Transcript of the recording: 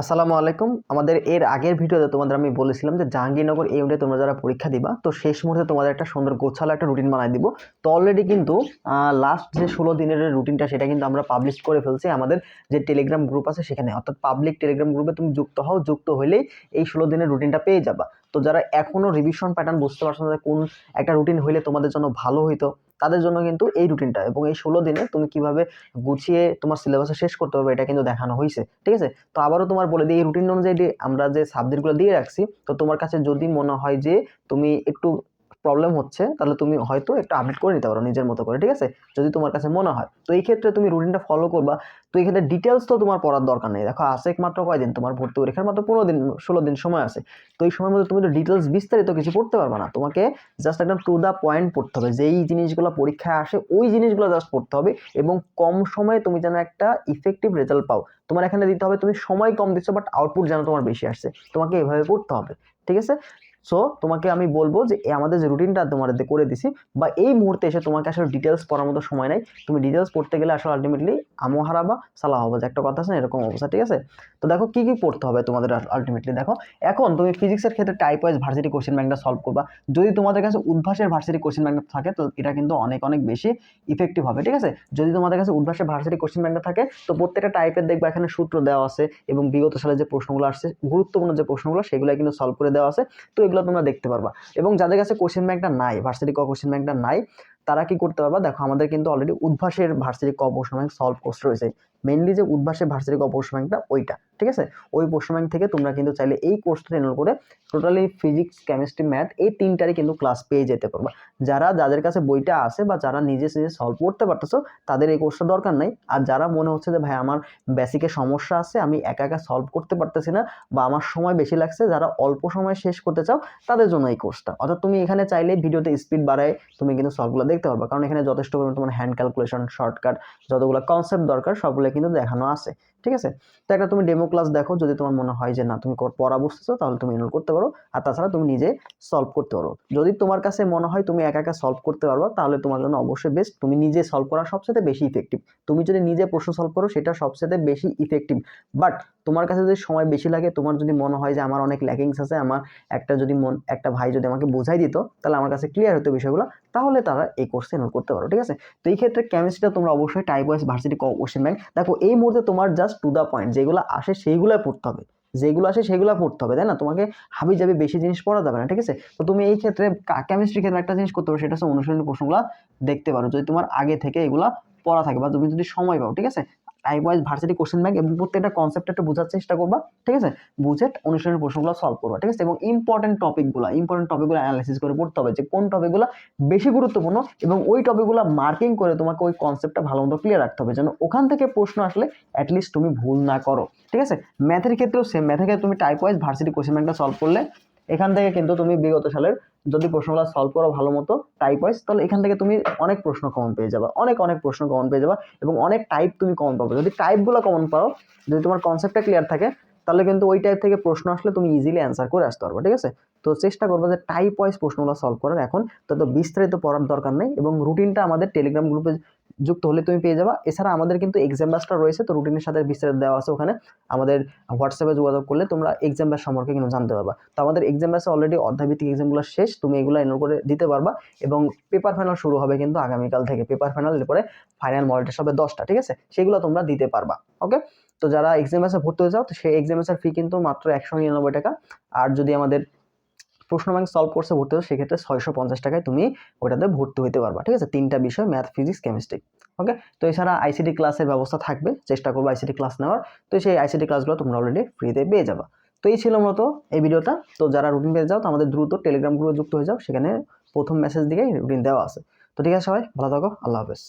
আসসালামু আলাইকুম। আমাদের এর আগের ভিডিওতে তোমাদের আমি বলেছিলাম যে জাহাঙ্গীরনগর এই ইউনিটে তোমরা যারা পরীক্ষা দিবা, তো শেষ মুহূর্তে তোমাদের একটা সুন্দর গোছালো একটা রুটিন বানাই দিব। তো অলরেডি কিন্তু লাস্ট যে ষোলো দিনের রুটিনটা সেটা কিন্তু আমরা পাবলিশ করে ফেলছি আমাদের যে টেলিগ্রাম গ্রুপ আছে সেখানে। অর্থাৎ পাবলিক টেলিগ্রাম গ্রুপে তুমি যুক্ত হও, যুক্ত হলেই এই ষোলো দিনের রুটিনটা পেয়ে যাবা। তো যারা এখনও রিভিশন প্যাটার্ন বুঝতে পারছ না কোন একটা রুটিন হইলে তোমাদের জন্য ভালো হইতো তাদের জন্য কিন্তু এই রুটিনটা এবং এই ষোলো দিনে তুমি কীভাবে গুছিয়ে তোমার সিলেবাসে শেষ করতে পারবে, এটা কিন্তু দেখানো হয়েছে ঠিক আছে? তো আবারও তোমার বলে দিই, এই রুটিন অনুযায়ী আমরা যে সাবজেক্টগুলো দিয়ে রাখছি, তো তোমার কাছে যদি মনে হয় যে তুমি একটু প্রবলেম হচ্ছে, তাহলে তুমি হয়তো একটু আপডেট করে নিতে পারো নিজের মতো করে, ঠিক আছে? যদি তোমার কাছে মনে হয়। তো এই ক্ষেত্রে তুমি রুটিনটা ফলো করবা। তো ক্ষেত্রে ডিটেলস তো তোমার পড়ার দরকার নেই। দেখো আসে মাত্র কয়দিন? তোমার ভর্তি পরীক্ষার মাত্র পনেরো দিন, ষোলো দিন সময় আছে। তো এই সময়ের মধ্যে তুমি তো ডিটেলস বিস্তারিত কিছু পড়তে পারবে না। তোমাকে জাস্ট একদম টু দ্য পয়েন্ট পড়তে হবে। যেই জিনিসগুলো পরীক্ষায় আসে, ওই জিনিসগুলো জাস্ট পড়তে হবে এবং কম সময়ে তুমি যেন একটা ইফেক্টিভ রেজাল্ট পাও। তোমার এখানে দিতে হবে, তুমি সময় কম দিচ্ছ বাট আউটপুট যেন তোমার বেশি আসছে। তোমাকে এভাবে পড়তে হবে, ঠিক আছে? সো তোমাকে আমি বলব যে আমাদের যে রুটিনটা তোমার করে দিছি বা এই মুহূর্তে এসে তোমাকে আসলে ডিটেলস পড়ার মতো সময় নাই। তুমি ডিটেলস পড়তে গেলে আসলে আলটিমেটলি আমো হারাবা সালা হবে যে, একটা কথা আছে এরকম অবস্থা, ঠিক আছে? তো দেখো, কি কি পড়তে হবে তোমাদের আলটিমেটলি দেখো, এখন তুমি ফিজিক্সের ক্ষেত্রে টাইপ ওয়াইজ ভার্সিটি কোশ্চেন ব্যাংকটা সলভ করবা। যদি তোমাদের কাছে উদ্ভাসের ভার্সিটি কোশ্চেন ব্যাংকটা থাকে, তো এটা কিন্তু অনেক অনেক বেশি ইফেক্টিভ হবে, ঠিক আছে? যদি তোমাদের কাছে উদ্ভাসের ভার্সিটি কোশ্চেন ব্যাংকটা থাকে, তো প্রত্যেকটা টাইপের দেখবা এখানে সূত্র দেওয়া আছে এবং বিগত সালে যে প্রশ্নগুলো আসছে, গুরুত্বপূর্ণ যে প্রশ্নগুলো সেগুলো কিন্তু সলভ করে দেওয়া আছে। তো এগুলো তোমরা দেখতে পারবা। এবং যাদের কাছে কোশ্চেন ব্যাংকটা নাই ভার্সিটি ক কোশ্চেন ব্যাংকটা নাই, তারা কি করতে পারবা? দেখো, আমাদের কিন্তু অলরেডি উদ্ভাসের ভার্সিটি ক কোশ্চেন ব্যাংক সলভ কোর্স রয়েছে। মেনলি যে উদ্ভাসে ভার্সিটি ক ব্যাংকটা ওইটা, ঠিক আছে? ওই প্রশ্ন ব্যাংক থেকে তোমরা কিন্তু চাইলে এই কোর্সটা এনরোল করে টোটালি ফিজিক্স কেমিস্ট্রি ম্যাথ এই তিনটারই কিন্তু ক্লাস পেয়ে যেতে পারবা। যারা, যাদের কাছে বইটা আছে বা যারা নিজে নিজে সলভ করতে পারতেছো, তাদের এই কোর্সটা দরকার নাই। আর যারা মনে হচ্ছে যে, ভাই, আমার বেসিকে সমস্যা আছে, আমি একা একা সলভ করতে পারতেছি না বা আমার সময় বেশি লাগছে, যারা অল্প সময় শেষ করতে চাও, তাদের জন্য এই কোর্সটা অর্থাৎ তুমি এখানে চাইলে ভিডিওতে স্পিড বাড়ায় তুমি কিন্তু সলভগুলো দেখতে পারবা। কারণ এখানে যথেষ্ট পরিমাণ তোমার হ্যান্ড ক্যালকুলেশন শর্টকাট যতগুলো কনসেপ্ট দরকার, সবগুলো কিন্তু দেখানো আছে, ঠিক আছে? তো একটা তুমি ডেমো ক্লাস দেখো, যদি তোমার মনে হয় যে না, তুমি পড়া বুঝতেছো, তাহলে তুমি এনরোল করতে পারো। আর তাছাড়া তুমি নিজে সলভ করতে পারো। যদি তোমার কাছে মনে হয় তুমি একা একা সলভ করতে পারবা, তাহলে তোমার জন্য অবশ্যই বেস্ট তুমি নিজে সলভ করা সবচেয়ে বেশি ইফেক্টিভ তুমি যদি নিজে প্রশ্ন সলভ করো, সেটা সবচেয়ে বেশি ইফেক্টিভ বাট তোমার কাছে যদি সময় বেশি লাগে, তোমার যদি মনে হয় যে আমার অনেক ল্যাকিংস আছে, আমার একটা যদি মন, একটা ভাই যদি আমাকে বোঝাই দিত, তাহলে আমার কাছে ক্লিয়ার হতো বিষয়গুলো, তাহলে তারা এই কোর্সে এনরোল করতে পারো, ঠিক আছে? তো এই ক্ষেত্রে কেমিস্ট্রিটা তোমরা অবশ্যই type wise varsity question bank দেখো এই মুহূর্তে তোমার জাস্ট টু দ্য পয়েন্ট যেগুলো আসে সেইগুলোই পড়তে হবে। যেগুলো আসে সেগুলো পড়তে হবে, তাই না? তোমাকে হাবি যাবে বেশি জিনিস পড়া যাবে না, ঠিক আছে? তো তুমি এই ক্ষেত্রে কেমিস্ট্রি ক্ষেত্রে একটা জিনিস করতে পারো, সেটা হচ্ছে অনুশীলনী প্রশ্নগুলো দেখতে পারো। যদি তোমার আগে থেকে এগুলো পড়া থাকে বা তুমি যদি সময় পাও, ঠিক আছে? Type wise varsity question bank এবং প্রত্যেকটা কনসেপ্ট একটু বোঝার চেষ্টা করবা, ঠিক আছে? বুঝে অনুশীলনের প্রশ্নগুলো সলভ করবা, ঠিক আছে? এবং ইম্পর্টেন্ট টপিকগুলো ইম্পর্টেন্ট টপিকগুলো অ্যানালাইসিস করে পড়তে হবে যে কোন টপিকগুলো বেশি গুরুত্বপূর্ণ এবং ওই টপিকগুলো মার্কিং করে তোমাকে ওই কনসেপ্টটা ভালো মতো ক্লিয়ার রাখতে হবে, যেন ওখান থেকে প্রশ্ন আসলে অ্যাটলিস্ট তুমি ভুল না করো, ঠিক আছে? ম্যাথের ক্ষেত্রেও সেম ম্যাথের ক্ষেত্রে তুমি টাইপ ওয়াইজ ভার্সিটি কোশ্চেন ব্যাংকটা সলভ করলে এখান থেকে কিন্তু তুমি বিগত সালের যদি প্রশ্নগুলো সলভ করো ভালো মতো টাইপ ওয়াইজ তাহলে এখান থেকে তুমি অনেক প্রশ্ন কমন পেয়ে যাবা। অনেক অনেক প্রশ্ন কমন পেয়ে যাবা এবং অনেক টাইপ তুমি কমন পাবে। যদি টাইপগুলো কমন পাও, যদি তোমার কনসেপ্টটা ক্লিয়ার থাকে, তাহলে কিন্তু ওই টাইপ থেকে প্রশ্ন আসলে তুমি ইজিলি অ্যান্সার করে আসতে পারবে, ঠিক আছে? তো চেষ্টা করব যে টাইপ ওয়াইজ প্রশ্নগুলো সলভ করার এখন। তত বিস্তারিত পড়ার দরকার নেই এবং রুটিনটা আমাদের টেলিগ্রাম গ্রুপে যুক্ত হলে তুমি পেয়ে যাবা। এছাড়া আমাদের কিন্তু এক্সাম ব্যাসটা রয়েছে, তো রুটিনের সাথে বিস্তারিত দেওয়া আছে ওখানে। আমাদের হোয়াটসঅ্যাপে যোগাযোগ করলে তোমরা এক্সাম ব্যাস সম্পর্কে কিন্তু জানতে পারবা। তো আমাদের এক্সাম ব্যাসে অলরেডি অধ্যায়ভিত্তিক এক্সামগুলো শেষ, তুমি এগুলো এনরোল করে দিতে পারবা এবং পেপার ফাইনাল শুরু হবে কিন্তু আগামীকাল থেকে। পেপার ফাইনাল এরপরে ফাইনাল মডেল টেস্ট হবে দশটা, ঠিক আছে? সেগুলো তোমরা দিতে পারবা ওকে তো যারা এক্সাম ব্যাসে ভর্তি হয়ে যাও তো সেই এক্সাম ব্যাসের ফি কিন্তু মাত্র একশো নিরানব্বই টাকা। আর যদি আমাদের প্রশ্ন ব্যাংক সলভ কোর্সে ভর্তি হও সেক্ষেত্রে ছয়শো পঞ্চাশ টাকায় তুমি ওটাতে ভর্তি হতে পারবা, ঠিক আছে? তিনটা বিষয় ম্যাথ ফিজিক্স কেমিস্ট্রি ওকে তো এছাড়া আইসিটি ক্লাসের ব্যবস্থা থাকবে, চেষ্টা করব আইসিটি ক্লাস নেওয়ার, তো সেই আইসিটি ক্লাসগুলো তোমরা অলরেডি ফ্রিতে পেয়ে যাবা। তো এই ছিল মূলত এই ভিডিওটা। তো যারা রুটিন পেয়ে যাও, তো আমাদের দ্রুত টেলিগ্রাম গ্রুপে যুক্ত হয়ে যাও, সেখানে প্রথম মেসেজ দিকেই রুটিন দেওয়া আছে। তো ঠিক আছে সবাই, ভালো থাকো, আল্লাহ হাফেজ।